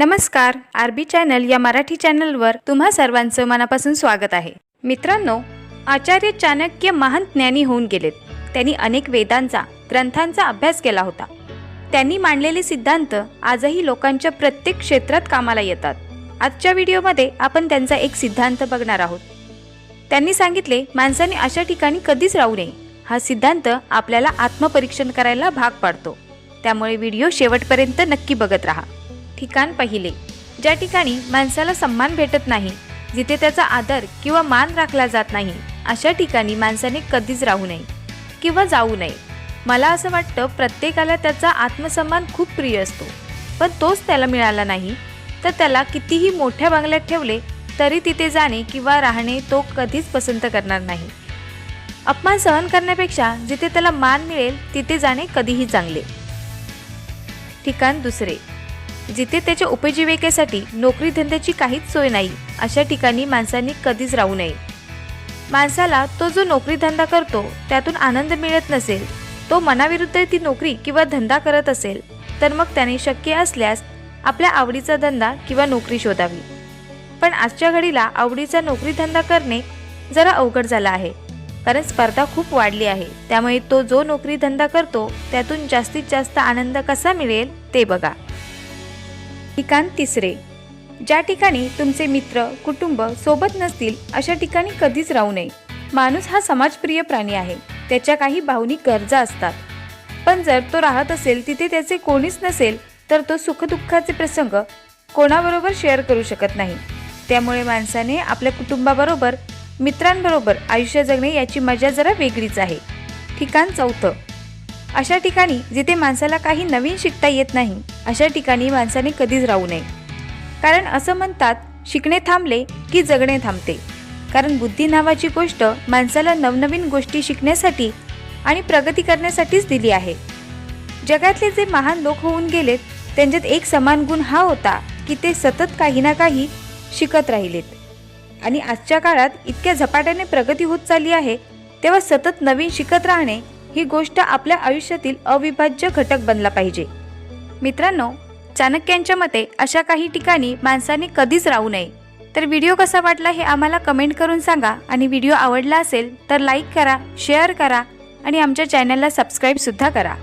नमस्कार R B channel या मराठी चॅनलवर तुम्हा सर्वांचं मनापासून स्वागत आहे. मित्रांनो आचार्य चाणक्य महान ज्ञानी होऊन गेलेत. त्यांनी अनेक वेदांचा ग्रंथांचा अभ्यास केला होता. त्यांनी मांडलेले सिद्धांत आजही लोकांच्या प्रत्येक क्षेत्रात कामाला येतात. आजच्या व्हिडिओमध्ये आपण त्यांचा एक सिद्धांत बघणार आहोत. त्यांनी सांगितले माणसाने अशा ठिकाणी कधीच राहू नये. हा सिद्धांत आपल्याला आत्मपरीक्षण करायला भाग पाडतो. त्यामुळे व्हिडिओ शेवटपर्यंत नक्की बघत राहा. ठिकाण पहिले. ज्या ठिकाणी माणसाला सन्मान भेटत नाही जिथे त्याचा आदर किंवा मान राखला जात नाही अशा ठिकाणी माणसाने कधीच राहू नये किंवा जाऊ नये. मला असं वाटतं प्रत्येकाला त्याचा आत्मसन्मान खूप प्रिय असतो. पण तोच त्याला मिळाला नाही तर त्याला कितीही मोठ्या बंगल्यात ठेवले तरी तिथे जाणे किंवा राहणे तो कधीच पसंत करणार नाही. अपमान सहन करण्यापेक्षा जिथे त्याला मान मिळेल तिथे जाणे कधीही चांगले. ठिकाण दुसरे. जिथे त्याच्या उपजीविकेसाठी नोकरी धंद्याची काहीच सोय नाही अशा ठिकाणी माणसांनी कधीच राहू नये. माणसाला तो जो नोकरी धंदा करतो त्यातून आनंद मिळत नसेल. तो मनाविरुद्ध ती नोकरी किंवा धंदा करत असेल तर मग त्याने शक्य असल्यास आपल्या आवडीचा धंदा किंवा नोकरी शोधावी. पण आजच्या घडीला आवडीचा नोकरी धंदा करणे जरा अवघड झाला आहे कारण स्पर्धा खूप वाढली आहे. त्यामुळे तो जो नोकरी धंदा करतो त्यातून जास्तीत जास्त आनंद कसा मिळेल ते बघा. ठिकाण तिसरे. ज्या ठिकाणी तुमचे मित्र कुटुंब सोबत नसतील अशा ठिकाणी कधीच राहू नये. माणूस हा समाजप्रिय प्राणी आहे. त्याच्या काही भावनिक गरजा असतात. पण जर तो राहत असेल तिथे त्याचे कोणीच नसेल तर तो सुखदुःखाचे प्रसंग कोणाबरोबर शेअर करू शकत नाही. त्यामुळे माणसाने आपल्या कुटुंबाबरोबर मित्रांबरोबर आयुष्य जगणे याची मजा जरा वेगळीच आहे. ठिकाण चौथं. अशा ठिकाणी जिथे माणसाला काही नवीन शिकता येत नाही अशा ठिकाणी माणसाने कधीच राहू नये. कारण असं म्हणतात शिकणे थांबले की जगणे थांबते. कारण बुद्धी नावाची गोष्ट माणसाला नवनवीन गोष्टी शिकण्यासाठी आणि प्रगती करण्यासाठीच दिली आहे. जगातले जे महान लोक होऊन गेलेत त्यांच्यात एक समान गुण हा होता की ते सतत काही ना काही शिकत राहिलेत. आणि आजच्या काळात इतक्या झपाट्याने प्रगती होत चालली आहे तेव्हा सतत नवीन शिकत राहणे ही गोष्ट आपल्या आयुष्यातील अविभाज्य घटक बनला पाहिजे. मित्रांनो चाणक्यांच्या मते अशा काही ठिकाणी माणसाने कधीच राहू नये. तर व्हिडिओ कसा वाटला हे आम्हाला कमेंट करून सांगा आणि व्हिडिओ आवडला असेल तर लाईक करा शेअर करा आणि आमच्या चॅनलला सबस्क्राईबसुद्धा करा.